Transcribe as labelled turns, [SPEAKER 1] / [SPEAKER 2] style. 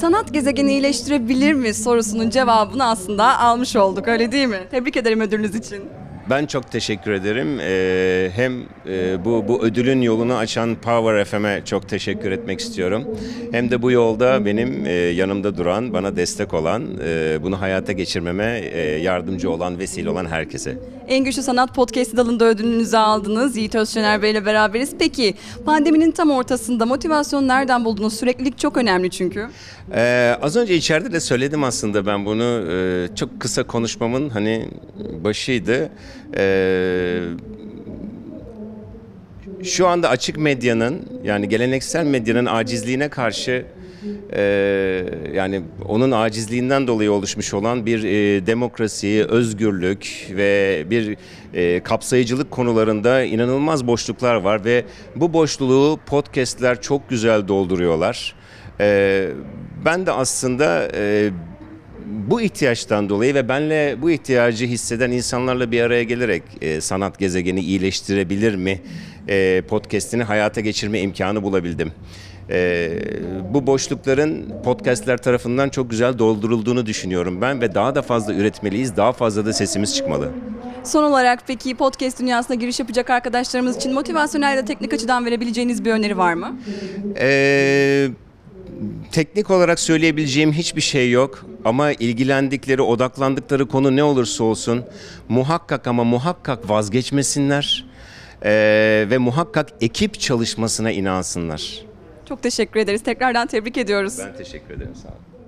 [SPEAKER 1] Sanat gezegeni iyileştirebilir mi sorusunun cevabını aslında almış olduk öyle değil mi? Tebrik ederim ödülünüz için.
[SPEAKER 2] Ben çok teşekkür ederim. Ee, hem e, bu bu ödülün yolunu açan Power FM'e çok teşekkür etmek istiyorum. Hem de bu yolda benim e, yanımda duran, bana destek olan, e, bunu hayata geçirmeme e, yardımcı olan, vesile olan herkese.
[SPEAKER 1] En Güçlü Sanat Podcast dalında ödülünüzü aldınız. Yiğit Özşener Bey ile beraberiz. Peki pandeminin tam ortasında motivasyonu nereden buldunuz? Süreklilik çok önemli çünkü.
[SPEAKER 2] Ee, az önce içeride de söyledim aslında ben bunu Ee, çok kısa konuşmamın hani başıydı. Ee, şu anda açık medyanın yani geleneksel medyanın acizliğine karşı e, yani onun acizliğinden dolayı oluşmuş olan bir e, demokrasi, özgürlük ve bir e, kapsayıcılık konularında inanılmaz boşluklar var ve bu boşluğu podcastler çok güzel dolduruyorlar. E, ben de aslında e, bu ihtiyaçtan dolayı ve benle bu ihtiyacı hisseden insanlarla bir araya gelerek e, sanat gezegeni iyileştirebilir mi e, podcast'ini hayata geçirme imkanı bulabildim. E, bu boşlukların podcastler tarafından çok güzel doldurulduğunu düşünüyorum ben ve daha da fazla üretmeliyiz, daha fazla da sesimiz çıkmalı.
[SPEAKER 1] Son olarak peki podcast dünyasına giriş yapacak arkadaşlarımız için motivasyonel ya da teknik açıdan verebileceğiniz bir öneri var mı?
[SPEAKER 2] Ee, teknik olarak söyleyebileceğim hiçbir şey yok ama ilgilendikleri, odaklandıkları konu ne olursa olsun muhakkak ama muhakkak vazgeçmesinler ee, ve muhakkak ekip çalışmasına inansınlar.
[SPEAKER 1] Çok teşekkür ederiz. Tekrardan tebrik ediyoruz.
[SPEAKER 2] Ben teşekkür ederim. Sağ olun.